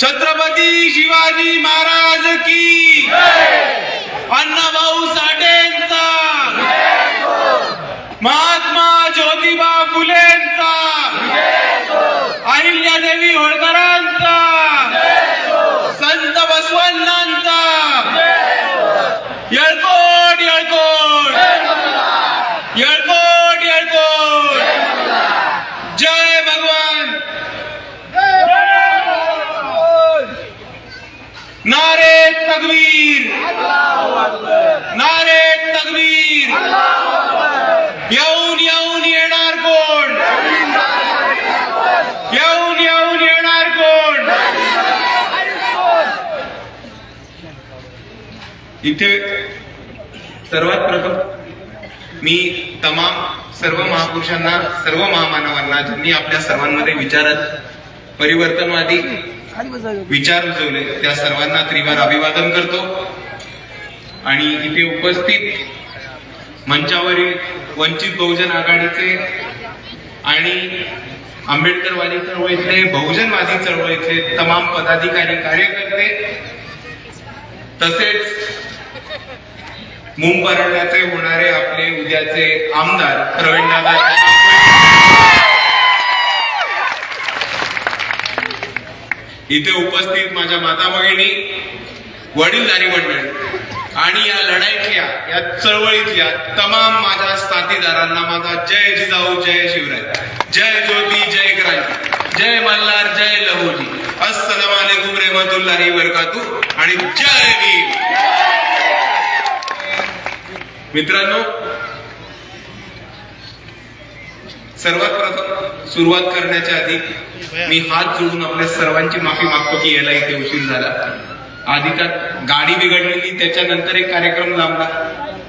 छत्रपती शिवाजी महाराज की अण्णाभाऊ साठे इथे सर्वात प्रथम मी तमाम सर्व महापुरुषांना सर्व महामानवांना ज्यांनी आपल्या सर्वांमध्ये विचारात परिवर्तनवादी विचार रुजवले त्या सर्वांना त्रिवार अभिवादन करतो. आणि इथे उपस्थित मंचावरील वंचित बहुजन आघाडीचे आणि आंबेडकरवादी चळवळीतले बहुजनवादी चळवळीतले तमाम पदाधिकारी कार्यकर्ते तसेच मुंबरण्याचे होणारे आपले उद्याचे आमदार प्रवीणदादा इथे उपस्थित माझ्या माता भगिनी वडीलधारी मंडळी आणि या लढाईतल्या या चळवळीतल्या तमाम माझ्या साथीदारांना माझा जय जिजाऊ जय शिवराय. जय ज्योती जय क्रांती. जय मल्हार जय लहोजी. अस्सलाम वालेकुम रहमतुल्लाही बरकातू आणि जय भीम. मित्रांनो सर्वात प्रथम सुरुवात करण्याच्या आधी मी हात जोडून आपल्या सर्वांची माफी मागतो की याला इथे उशीर झाला. आधी त्यात गाडी बिघडलेली त्याच्यानंतर एक कार्यक्रम लांबला.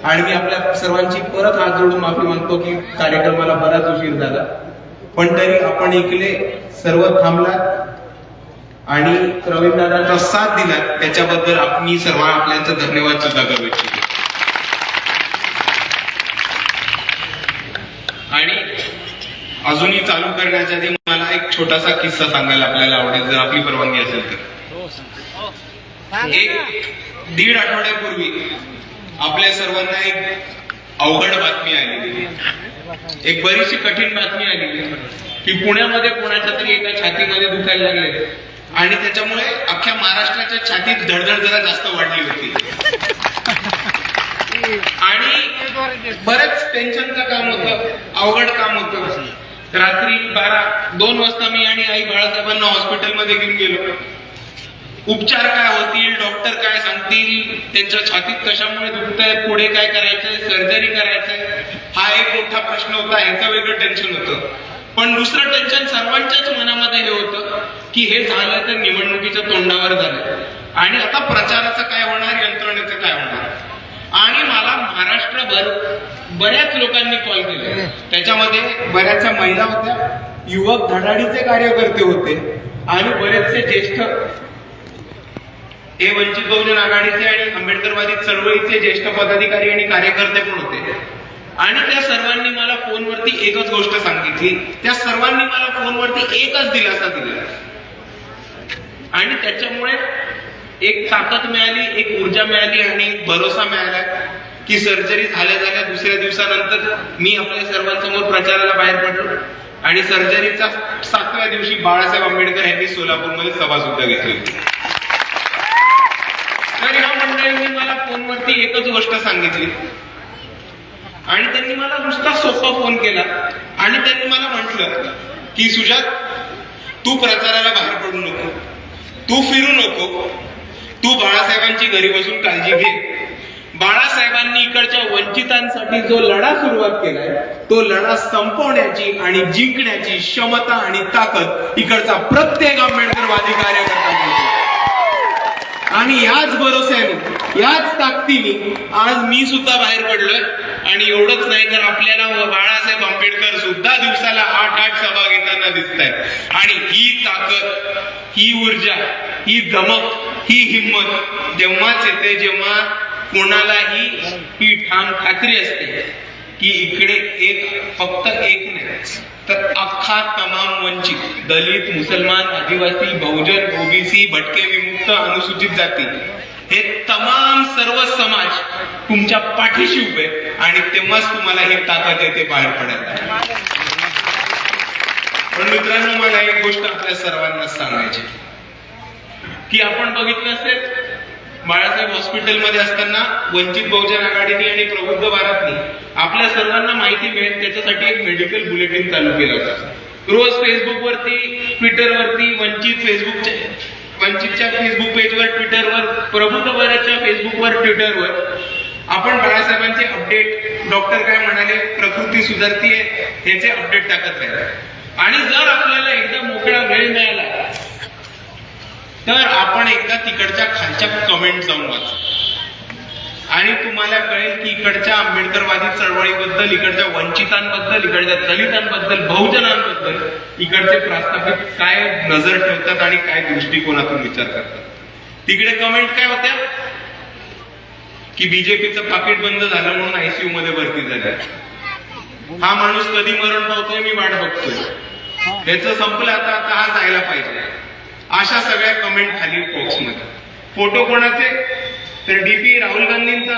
आणि मी आपल्या सर्वांची परत हात जोडून माफी मागतो की कार्यक्रमाला बराच उशीर झाला. पण तरी आपण इकडे सर्व थांबला आणि प्रवीण साथ दिला. त्याच्याबद्दल आप- मी सर्व आपल्याचं धन्यवाद सुद्धा करू इच्छितो आणि अजूनही चालू करण्याच्या आधी मला एक छोटासा किस्सा सांगायला आपल्याला आवडेल जर आपली परवानगी असेल तर. एक दीड आठवड्यापूर्वी आपल्या सर्वांना एक अवघड बातमी आलेली एक बरीचशी कठीण बातमी आलेली की पुण्यामध्ये कोणाच्या तरी एका छातीमध्ये दुखायला लागले. आणि त्याच्यामुळे अख्ख्या महाराष्ट्राच्या छातीत धडधड जरा जास्त वाढली होती. आणि बरंच टेन्शनचं काम होतं अवघड काम होतं. रात्री बारा दोन वाजता मी आणि आई बाळासाहेबांना हॉस्पिटलमध्ये घेऊन गेलो. उपचार काय होतील डॉक्टर काय सांगतील त्यांच्या छातीत कशामुळे दुखतंय पुढे काय करायचंय सर्जरी करायचंय हा एक मोठा प्रश्न होता ह्याचं वेगळं टेन्शन होतं. पण दुसरं टेन्शन सर्वांच्याच मनामध्ये हे होतं की हे झालं तर निवडणुकीच्या तोंडावर झालं. आणि आता प्रचाराचं काय होणार यंत्रणेचं काय होणार? आणि महाराष्ट्रभर बऱ्याच लोकांनी कॉल. केले त्याच्यामध्ये बऱ्याचशा महिला होत्या युवक धडाडीचे कार्यकर्ते होते आणि बरेचसे ज्येष्ठ हे वंचित बहुजन आघाडीचे आणि आंबेडकरवादी चळवळीचे ज्येष्ठ पदाधिकारी आणि कार्यकर्ते पण होते. आणि त्या सर्वांनी मला फोनवरती एकच गोष्ट सांगितली. त्या सर्वांनी मला फोनवरती एकच दिलासा दिला आणि त्याच्यामुळे एक ताकद मिळाली एक ऊर्जा मिळाली आणि एक भरोसा मिळाला की सर्जरी झाल्या झाल्या दुसऱ्या दिवसानंतर मी आपल्या सर्वांसमोर प्रचाराला बाहेर पडलो. आणि सर्जरीचा सातव्या दिवशी बाळासाहेब आंबेडकर यांनी सोलापूरमध्ये सभा सुद्धा घेतली. होती. तर ह्या मंडळींनी मला फोनवरती एकच गोष्ट सांगितली. आणि त्यांनी मला नुसता सोपा फोन केला. आणि त्यांनी मला म्हटलं की सुजात तू प्रचाराला बाहेर पडू नको. तू फिरू नको. तू बाळासाहेबांची घरी बसून काळजी घे. बाळासाहेबांनी इकडच्या वंचितांसाठी जो लढा सुरुवात केलाय तो लढा संपवण्याची आणि जिंकण्याची क्षमता आणि ताकद इकडचा प्रत्येक आंबेडकरवादी कार्यकर्ता आणि याच भरोश्याने याच ताकदीने आज मी सुद्धा बाहेर पडलोय. आणि एवढंच नाही तर आपल्याला बाळासाहेब आंबेडकर सुद्धा दिवसाला आठ आठ सभा घेताना दिसत आहेत आणि ही ताकद ही ऊर्जा ही धमक ही हिंमत जेव्हाच येते जेव्हा कोणालाही ही ठाम खात्री असते की इकडे एक फक्त एक नाही तर अख्खा तमाम वंचित दलित मुसलमान आदिवासी बहुजन ओबीसी भटके विमुक्त अनुसूचित जाती हे तमाम सर्व समाज तुमच्या पाठीशी उभे आणि तेव्हाच तुम्हाला ही ताकद येते बाहेर पडायला. पण मित्रांनो मला एक गोष्ट आपल्या सर्वांना सांगायची की आपण बघितलं असेल बाळासाहेब हॉस्पिटलमध्ये असताना वंचित बहुजन आघाडीने आणि प्रबुद्ध भारतने आपल्या सर्वांना माहिती मिळेल त्याच्यासाठी एक मेडिकल बुलेटिन चालू केलं होतं. रोज फेसबुकवरती ट्विटरवरती वंचित फेसबुकच्या वंचितच्या फेसबुक पेजवर ट्विटरवर प्रबुद्ध भारतच्या फेसबुकवर ट्विटरवर आपण बाळासाहेबांचे अपडेट डॉक्टर काय म्हणाले प्रकृती सुधारतीये ह्याचे अपडेट टाकत राहिले. आणि जर आपल्याला एकदा मोकळा वेळ मिळाला तर आपण एकदा तिकडच्या खालच्या कमेंट जाऊन वाचा. आणि तुम्हाला कळेल की इकडच्या आंबेडकरवादी चळवळीबद्दल इकडच्या वंचितांबद्दल इकडच्या दलितांबद्दल बहुजनांबद्दल इकडचे प्रस्थापित काय नजर ठेवतात आणि काय दृष्टिकोनातून विचार करतात. तिकडे कमेंट काय होत्या? की बीजेपीचं पाकिट बंद झालं म्हणून आयसीयू मध्ये भरती झाल्या हा माणूस कधी मरण पावतोय मी वाट बघतोय. त्याचं संपलं आता आता हा जायला पाहिजे. अशा सगळ्या कमेंट खाली बॉक्समध्ये फोटो कोणाचे? तर डीपी राहुल गांधींचा.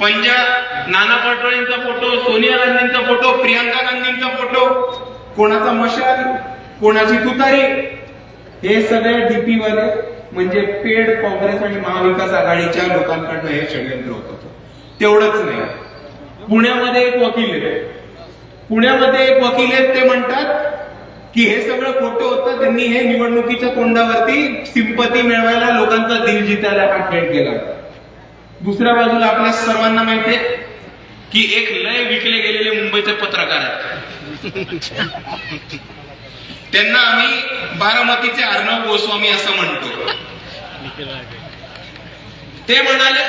पंजा नाना पटोलेंचा फोटो सोनिया गांधींचा फोटो प्रियंका गांधींचा फोटो. कोणाचा मशाल? कोणाची तुतारी? हे सगळे डीपी वाले म्हणजे पेड काँग्रेस आणि महाविकास आघाडीच्या लोकांकडनं हे षडयंत्र होत होतं. तेवढंच नाही. पुण्यामध्ये एक वकील आहे पुण्यामध्ये एक वकील आहेत ते म्हणतात की हे सगळं खोटं होतं त्यांनी हे निवडणुकीच्या तोंडावरती सिंपती मिळवायला लोकांचा दिल जितायला हा खेळ केला. दुसऱ्या बाजूला आपल्या सर्वांना माहितीये की एक लय विकले गेलेले मुंबईचे पत्रकार आहेत. त्यांना आम्ही बारामतीचे अर्णव गोस्वामी असं म्हणतो. ते म्हणाले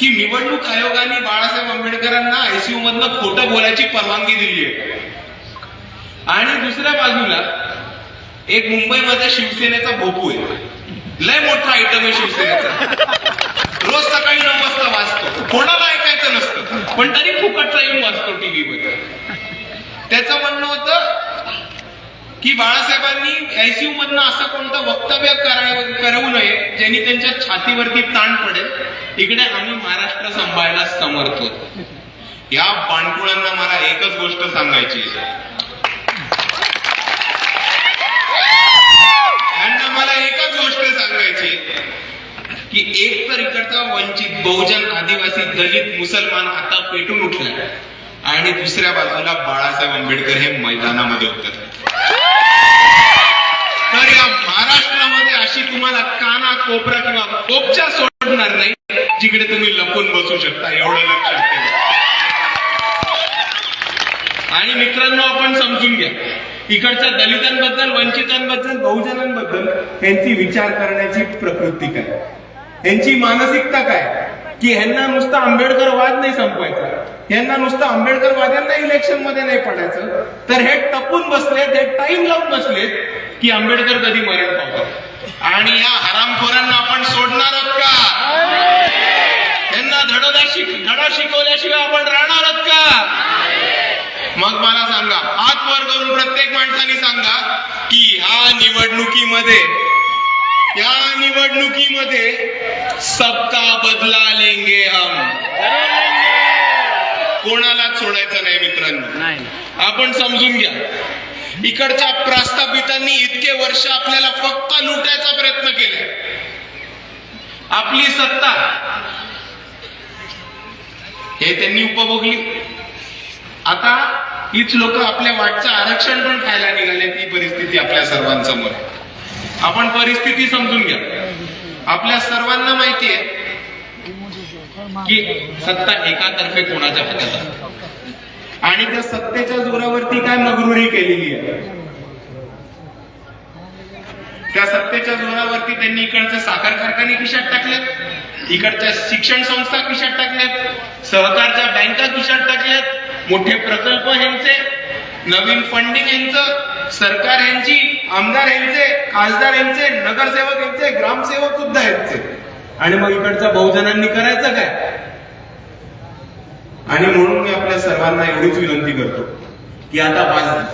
की निवडणूक आयोगाने बाळासाहेब आंबेडकरांना आयसीयू मधनं खोटं बोलायची परवानगी दिली आहे आणि दुसऱ्या बाजूला एक मुंबईमध्ये शिवसेनेचा भोपू आहे. लय मोठा आयटम आहे शिवसेनेचा. रोज सकाळी नऊ वाजता वाचतो कोणाला ऐकायचं नसतं. पण तरी फुकटचा येऊन वाचतो टीव्हीवर त्याचं म्हणणं होतं की बाळासाहेबांनी आयसीयू मधनं असं कोणतं वक्तव्य करावं- करू नये ज्यांनी त्यांच्या छातीवरती ताण पडेल. इकडे आम्ही महाराष्ट्र सांभाळायला समर्थ होतो. या पाणकुळांना मला एकच गोष्ट सांगायची आहे. यांना मला एकच गोष्ट सांगायची आहे. की एक तर इकडचा वंचित बहुजन आदिवासी दलित मुसलमान आता पेटून उठला आणि दुसऱ्या बाजूला बाळासाहेब आंबेडकर हे मैदानामध्ये उतरले तर या महाराष्ट्रामध्ये अशी तुम्हाला काना कोपरा किंवा कोपच्या सोडणार नाही जिकडे तुम्ही लपून बसू शकता एवढं लक्षात ठेवा आणि मित्रांनो आपण समजून घ्या इकडच्या दलितांबद्दल वंचितांबद्दल बहुजनांबद्दल यांची विचार करण्याची प्रकृती काय? यांची मानसिकता काय? की ह्यांना नुसतं आंबेडकर वाद नाही संपवायचा. ह्यांना नुसतं आंबेडकर वाद्यांना इलेक्शनमध्ये नाही पडायचं तर हे टपून बसलेत हे टाइम लावून बसलेत की आंबेडकर कधी मरण पावतात. आणि या हरामखोरांना आपण सोडणार आहोत का? त्यांना धडा शिक धडा शिकवल्याशिवाय आपण राहणार आहोत का? मग मला सांगा हात वर करून प्रत्येक माणसाने सांगा की ह्या निवडणुकीमध्ये या निवडणुकीमध्ये सबका बदला लेंगे हम. कोणालाच सोडायचं नाही मित्रांनो? नाही. आपण समजून घ्या. इकडच्या प्रस्थापितांनी इतके वर्ष आपल्याला फक्त लुटायचा प्रयत्न केला. आपली सत्ता हे त्यांनी उपभोगली. आता हीच लोक आपल्या वाटचं आरक्षण पण खायला निघाले ती परिस्थिती आपल्या सर्वांसमोर. आहे. आपण परिस्थिती समजून घ्या. आपल्या सर्वांना माहिती आहे की सत्ता एकातर्फे कोणाच्या हातात असते? आणि त्या सत्तेच्या जोरावरती काय मगरुरी केलेली आहे? त्या सत्तेच्या जोरावरती त्यांनी इकडचे साखर कारखाने खिशात टाकलेत इकडच्या शिक्षण संस्था खिशात टाकल्यात सहकारच्या बँका खिशात टाकल्यात मोठे प्रकल्प यांचे नवीन फंडिंग यांचं सरकार यांची आमदार यांचे खासदार यांचे नगरसेवक यांचे ग्रामसेवक सुद्धा यांचे. आणि मग इकडच्या बहुजनांनी करायचं काय? आणि म्हणून मी आपल्या सर्वांना एवढीच विनंती करतो की आता पाच झालं.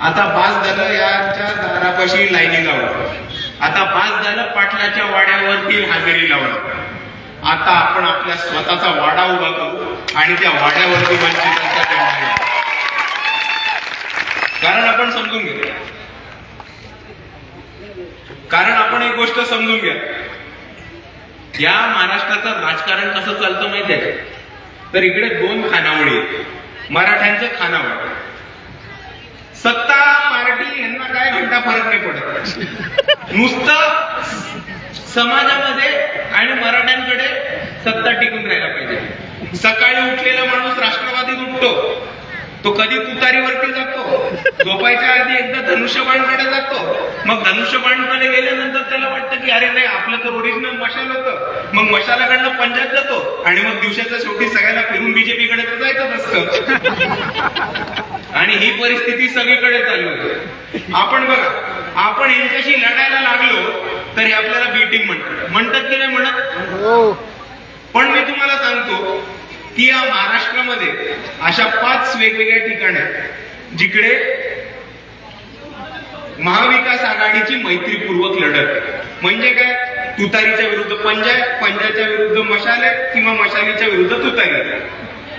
आता बास झालं याच्या दारापाशी लाईनी लावलं आता बास झालं पाटलाच्या वाड्यावरती हजेरी लावलं आता आपण आपल्या स्वतःचा वाडा उभा करू आणि त्या वाड्यावरती वंचितांचा झेंडा कारण आपण समजून घेऊया. कारण आपण एक गोष्ट समजून घ्या. या महाराष्ट्राचं राजकारण कसं चालतं माहितीये आहे तर इकडे दोन खानावळी मराठ्यांचे खानावळ. सत्ता पार्टी यांना काय घंटा फरक नाही पडत. नुसतं समाजामध्ये आणि मराठ्यांकडे सत्ता टिकून राहायला पाहिजे. सकाळी उठलेला माणूस राष्ट्रवादीत उठतो. तो कधी तुतारीवरती जातो? झोपायच्या आधी एकदा धनुष्यबाणकडे जातो. मग धनुष्यबाणकडे गेल्यानंतर त्याला वाटतं की अरे नाही आपलं तर ओरिजिनल मशाल होतं. मग मशालाकडनं पंजाब जातो आणि मग दिवसाच्या शेवटी सगळ्याला फिरून बीजेपीकडे तर जायचं असतं आणि ही परिस्थिती सगळीकडे चालू आहे आपण बघा आपण यांच्याशी लढायला लागलो तर हे आपल्याला बी टीम म्हणतात. म्हणतात की नाही म्हणत? पण मी तुम्हाला सांगतो की या महाराष्ट्रामध्ये अशा पाच वेगवेगळ्या ठिकाण आहेत, जिकडे महाविकास आघाडीची मैत्रीपूर्वक लढत म्हणजे काय? तुतारीच्या विरुद्ध पंजाय पंजाच्या विरुद्ध मशाले किंवा मशालीच्या विरुद्ध तुतारी.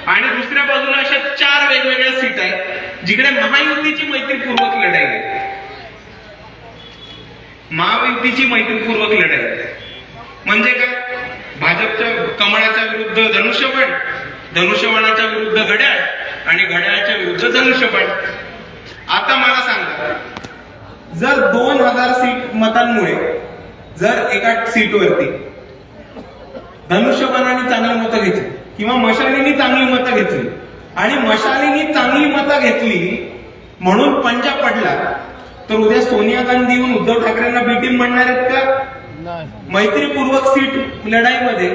आणि दुसऱ्या बाजूला अशा चार वेगवेगळ्या सीट आहेत जिकडे महायुतीची मैत्रीपूर्वक लढाई आहे. महायुतीची मैत्रीपूर्वक लढाई. म्हणजे काय? भाजपच्या कमळाच्या विरुद्ध धनुष्यबळ धनुष्यबाणाच्या विरुद्ध घड्याळ आणि घड्याळाच्या विरुद्ध धनुष्यबाण. आता मला सांगा जर दोन हजार सीट मतांमुळे जर एका सीटवरती धनुष्यबाणाने चांगली मतं घेतली किंवा मशालीने चांगली मतं घेतली आणि मशालीने चांगली मतं घेतली म्हणून पंजाब पडला तर उद्या सोनिया गांधी येऊन उद्धव ठाकरेंना बीटीम म्हणणार आहेत का? मैत्रीपूर्वक सीट लढाईमध्ये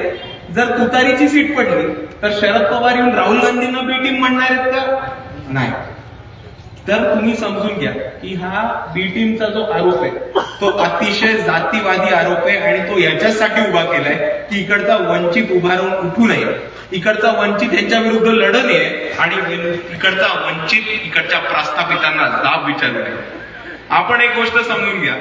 जर तुतारीची सीट पडली तर शरद पवार येऊन राहुल गांधींना बीटीम म्हणणार आहेत का? नाही. तर तुम्ही समजून घ्या की हा बी टीमचा जो आरोप आहे तो अतिशय जातीवादी आरोप आहे आणि तो याच्यासाठी उभा केलाय की इकडचा वंचित उभा राहून उठू नये. इकडचा वंचित यांच्या विरुद्ध लढत आहे आणि इकडचा वंचित इकडच्या प्रस्थापितांना जाब विचारू नये. आपण एक गोष्ट समजून घ्या.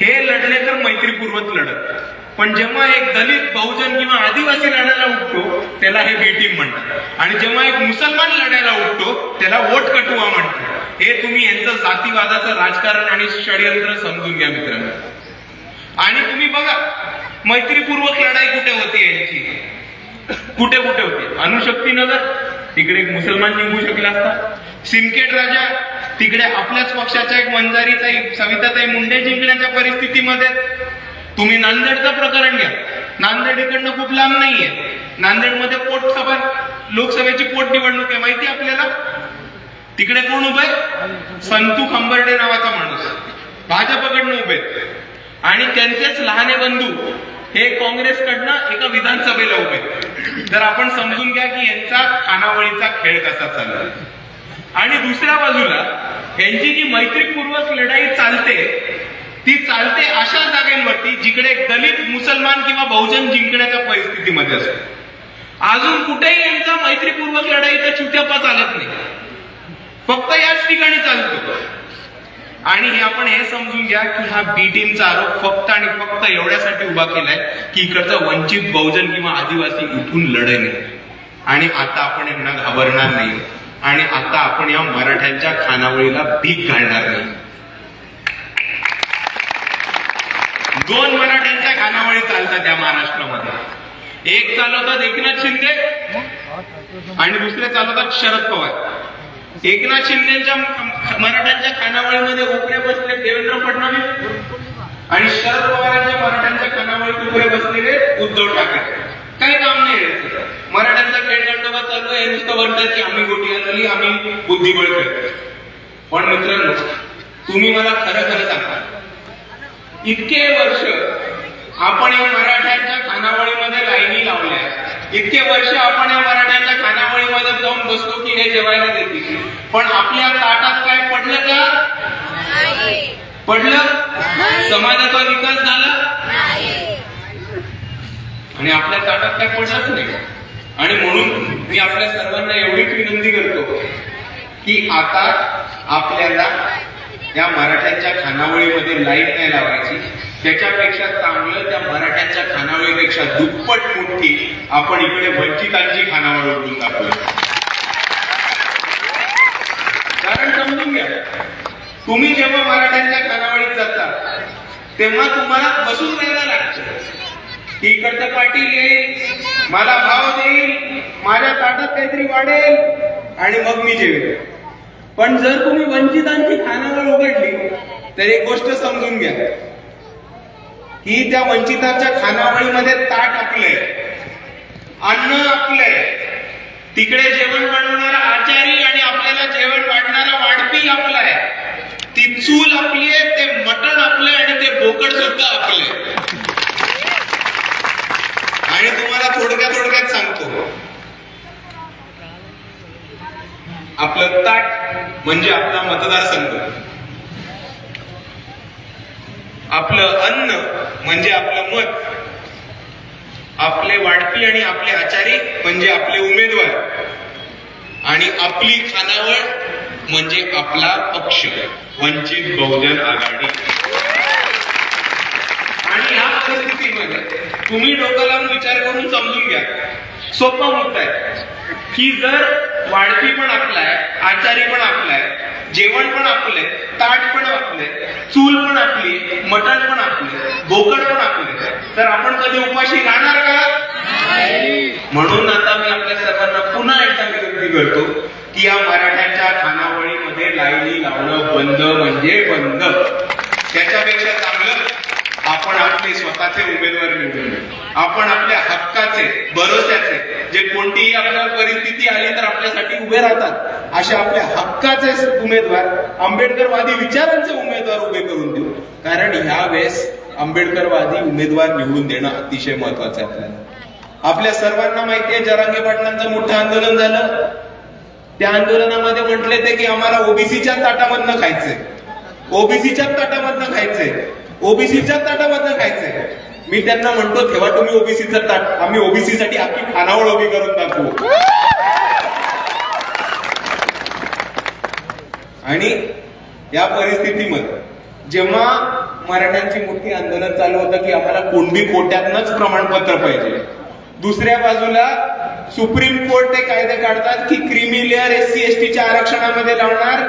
हे लढले तर मैत्रीपूर्वक लढत. पण जेव्हा एक दलित बहुजन किंवा आदिवासी लढायला उठतो त्याला हे बेटिंग म्हणतात. आणि जेव्हा एक मुसलमान लढायला उठतो त्याला वोट कटुआ म्हणतात. हे तुम्ही यांचं जातीवादाचं राजकारण आणि षडयंत्र समजून घ्या मित्रांनो. आणि तुम्ही बघा मैत्रीपूर्वक लढाई कुठे होती यांची? कुठे कुठे होती? अणुशक्ती नगर. तिकडे एक मुसलमान जिंकू शकला असता. सिमकेट राजा तिकडे आपल्याच पक्षाच्या एक वंजारीताई सविताताई मुंडे जिंकण्याच्या परिस्थितीमध्ये. तुम्ही नांदेडचं प्रकरण घ्या. नांदेड इकडनं खूप लांब नाहीये. नांदेडमध्ये पोटसभा लोकसभेची पोटनिवडणूक आहे. माहिती आपल्याला? तिकडे कोण उभे संतू खंबर्डे नावाचा माणूस. भाजपकडनं उभे आणि त्यांचेच लहाने बंधू हे काँग्रेसकडनं एका विधानसभेला उभे तर आपण समजून घ्या की यांचा खानावळीचा खेळ कसा चालला आणि दुसऱ्या बाजूला यांची जी मैत्रीपूर्वक लढाई चालते ती चालते अशा जागांवरती जिकडे दलित मुसलमान किंवा बहुजन जिंकण्याच्या परिस्थितीमध्ये असतो. अजून कुठेही यांचा मैत्रीपूर्वक लढाईचा चुट्यापा चालत नाही. फक्त याच ठिकाणी चालतो आणि हे आपण हे समजून घ्या की हा बी टीमचा आरोप फक्त आणि फक्त एवढ्यासाठी उभा केलाय की इकडचा वंचित बहुजन किंवा आदिवासी इथून लढे नाही. आणि आता आपण यांना घाबरणार नाही. आणि आता आपण या मराठ्यांच्या खानावळीला भीक घालणार नाही. दोन मराठ्यांच्या खानावळी चालतात या महाराष्ट्रामध्ये. एक चालवतात एकनाथ शिंदे आणि दुसरे चालवतात शरद पवार. एकनाथ शिंदेच्या मराठ्यांच्या खानावळीमध्ये उपरे बसले देवेंद्र फडणवीस आणि शरद पवारांच्या मराठ्यांच्या खानावळीत उपरे बसलेले उद्धव ठाकरे. काही काम नाही मराठ्यांचा खेळ दंडोबा चालू आहे. हे नुसतं म्हणतात की आम्ही गोटी आणली आम्ही बुद्धिबळ खेळतो. पण मित्रांनो तुम्ही मला खरं खरं सांगा. इतके वर्ष आपण या मराठ्यांच्या खानावळीमध्ये लाईनी लावल्या. इतके वर्ष आपण या मराठ्यांच्या खानावळीमध्ये जाऊन बसतो की हे जेवायला देतील. पण आपल्या ताटात काय पडलं का? पडलं? समाजाचा विकास झाला? आणि आपल्या ताटात काय पडलंच नाही. आणि म्हणून मी आपल्या सर्वांना एवढीच विनंती करतो की आता आपल्याला या मराठ्यांच्या खानावळीमध्ये लाइट नाही लावायची. त्याच्यापेक्षा चांगलं त्या मराठ्यांच्या खानावळीपेक्षा दुप्पट मोठी आपण इकडे वंचितांची खानावळ उघडून दाखवली कारण समजून घ्या तुम्ही जेव्हा मराठ्यांच्या खानावळीत जाता तेव्हा तुम्हाला बसून राहायला लागतं. इकडचं पाटील येईल मला भाव देईल माझ्या ताटात काहीतरी वाढेल आणि मग मी जेवेल पण जर तुम्ही वंचितांची खानावळ उघडली तर एक गोष्ट समजून घ्या. ही त्या वंचितांच्या खानावळीमध्ये ताट आपलंय. अन्न आपलंय. तिकडे जेवण बनवणारा आचारी आणि आपल्याला जेवण वाढणारा वाढपी आपला आहे ती चूल आपली आहे ते मटण आपले आणि ते बोकड सुद्धा आपले आणि तुम्हाला थोडक्या थोडक्यात सांगतो. आपलं ताट म्हणजे आपला मतदारसंघ. आपलं अन्न म्हणजे आपलं मत. आपले वाढपी आणि आपले आचारी म्हणजे आपले उमेदवार. आणि आपली खानावळ म्हणजे आपला पक्ष वंचित बहुजन आघाडी. आणि या परिस्थितीमध्ये तुम्ही डोकं लावून विचार करून समजून घ्या. सोपा मुद्दा आहे की जर वाढपी पण आपलाय आहे आचारी पण आपला आहे जेवण पण आपले ताट पण आपले चूल पण आपली मटण पण आपले बोकड पण आपले तर आपण कधी उपाशी राहणार का? म्हणून आता मी आपल्या सर्वांना पुन्हा एकदा विनंती करतो की या मराठ्यांच्या खानावळीमध्ये लाईनी लावणं बंद म्हणजे बंद. त्याच्यापेक्षा चांगलं आपण आपले स्वतःचे उमेदवार निवडून आपण आपल्या हक्काचे भरोश्याचे जे कोणतीही आपल्याला परिस्थिती आली तर आपल्यासाठी उभे राहतात अशा आपल्या हक्काचे उमेदवार आंबेडकरवादी विचारांचे उमेदवार उभे करून देऊ. कारण ह्या वेळेस आंबेडकरवादी उमेदवार निवडून देणं अतिशय महत्वाचं आहे आपल्याला. आपल्या सर्वांना माहिती आहे जरांगे पाटलांचं मोठं आंदोलन झालं. त्या आंदोलनामध्ये म्हटले ते की आम्हाला ओबीसीच्या ताटामधनं खायचंय. ओबीसीच्या ताटामधनं खायचंय. ओबीसीच्या ताटामधनं खायचंय. मी त्यांना म्हणतो ठेवा तुम्ही ओबीसीचं ताट. आम्ही ओबीसी साठी आपली खानावळ उभी करून दाखवू. आणि या परिस्थितीमध्ये जेव्हा मराठ्यांची मोठी आंदोलन चालू होतं की आम्हाला कुणबी कोट्यातनच प्रमाणपत्र पाहिजे दुसऱ्या बाजूला सुप्रीम कोर्ट ते कायदे काढतात की creamy layer S C S टीच्या आरक्षणामध्ये लावणार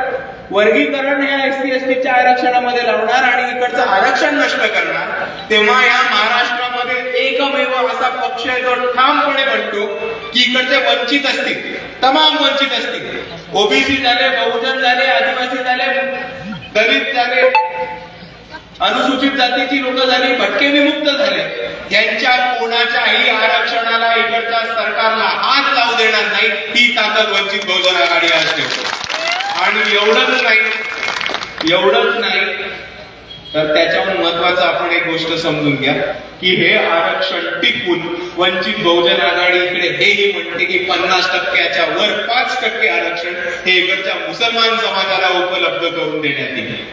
वर्गीकरण या एस सी एस टीच्या आरक्षणामध्ये लावणार आणि इकडचं आरक्षण नष्ट करणार तेव्हा या महाराष्ट्रामध्ये एकमेव असा पक्ष आहे जो ठामपणे म्हणतो की इकडचे वंचित असतील तमाम वंचित असतील. ओबीसी झाले बहुजन झाले आदिवासी झाले दलित झाले अनुसूचित जातीची लोक झाली भटके विमुक्त झाले. यांच्या कोणाच्याही आरक्षणाला इकडच्या सरकारला हात लावू देणार नाही ती ताकद वंचित बहुजन आघाडी आज ठेवतो. आणि एवढंच नाही एवढंच नाही तर त्याच्याहून महत्वाचं आपण एक गोष्ट समजून घ्या की हे आरक्षण टिकून वंचित बहुजन आघाडी इकडे हेही म्हणते की पन्नास टक्क्याच्या वर पाच टक्के आरक्षण हे इकडच्या मुसलमान समाजाला उपलब्ध करून देण्यात येईल.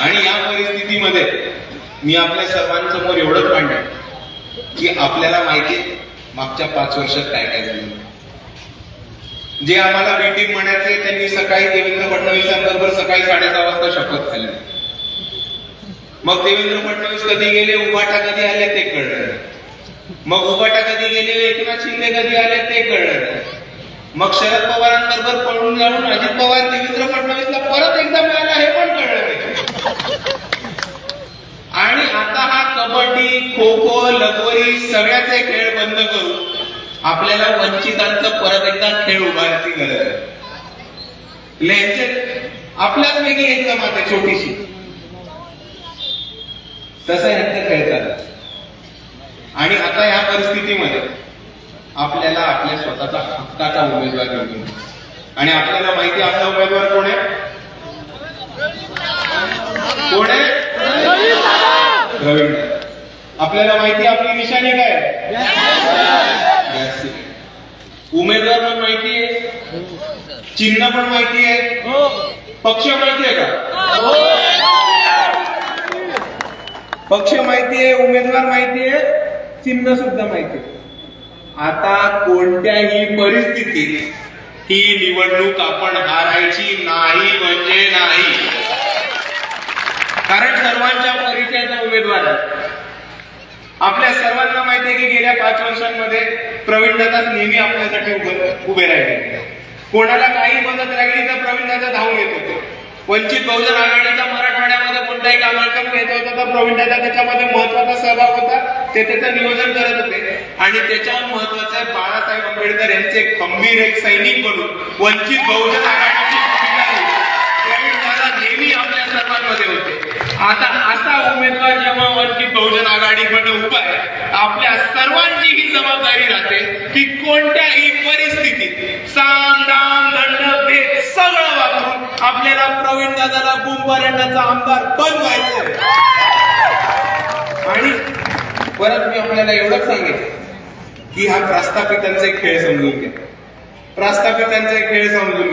आणि या परिस्थितीमध्ये मी आपल्या सर्वांसमोर एवढंच मांडेल की आपल्याला माहिती आहे मागच्या पाच वर्षात काय काय झालं. जे आम्हाला मीटिंग म्हणायचे त्यांनी सकाळी देवेंद्र फडणवीसांबरोबर सकाळी साडेसहा वाजता शपथ खाल्ली मग देवेंद्र फडणवीस कधी गेले उभाटा कधी आले ते कळलं मग उभाटा कधी गेले एकनाथ शिंदे कधी आले ते कळलं मग शरद पवारांबरोबर पळून जाऊन अजित पवार देवेंद्र फडणवीसला परत एकदा मिळाला हे पण कळलं नाही आणि आता हा कबड्डी खो खो लगोरी सगळ्याचे खेळ बंद करून आपल्याला वंचितांचं परत एकदा खेळ उभारायची गरज आहे. लेंचे आपल्याच वेगळी एक जमात आहे छोटीशी. तसं ह्यांचं खेळ चालत आणि आता ह्या परिस्थितीमध्ये आपल्याला आपल्या स्वतःचा हक्काचा उमेदवार निवडून आणि आपल्याला माहिती आपला उमेदवार कोण आहे? कोण आहे? रवींद्र. आपल्याला माहिती आहे आपली निशाणी काय. उमेदवार पण माहिती आहे. चिन्ह पण माहिती आहे. पक्ष माहिती आहे का? पक्ष माहिती आहे उमेदवार माहिती आहे चिन्ह सुद्धा माहिती आहे. आता कोणत्याही परिस्थितीत ही निवडणूक आपण हारायची नाही म्हणजे नाही. कारण सर्वांच्या परिचयाचा उमेदवार आहे. आपल्या सर्वांना माहिती आहे की गेल्या पाच वर्षांमध्ये प्रवीण दादा नेहमी आपल्यासाठी उभे राहिले. कोणाला काही मदत लागली तर प्रवीण दादा धावून येत होते. वंचित बहुजन आघाडीचा मराठवाड्यामध्ये कोणताही कार्यक्रम घेत होता तर प्रवीण दादा त्याच्यामध्ये महत्त्वाचा सहभाग होता. ते त्याचं नियोजन करत होते. आणि त्याच्यावर महत्वाचं आहे बाळासाहेब आंबेडकर यांचे एक खंबीर एक सैनिक म्हणून वंचित बहुजन आघाडीची भूमिका प्रवीण दादा नेहमी आपल्या सर्वांमध्ये होते. आता असा उमेदवार जेव्हा वंचित बहुजन आघाडीकडे उभा आहे. आपल्या सर्वांची ही जबाबदारी राहते की कोणत्याही परिस्थितीत साम दाम दंड भेद सगळं वापरून आपल्याला प्रवीण दादाला कुंभारंडाचा आमदार बनवायचं आणि परत मी आपल्याला एवढंच सांगेन की हा प्रस्थापितांचे खेळ समजून घ्या. प्रस्थापितांचे खेळ समजून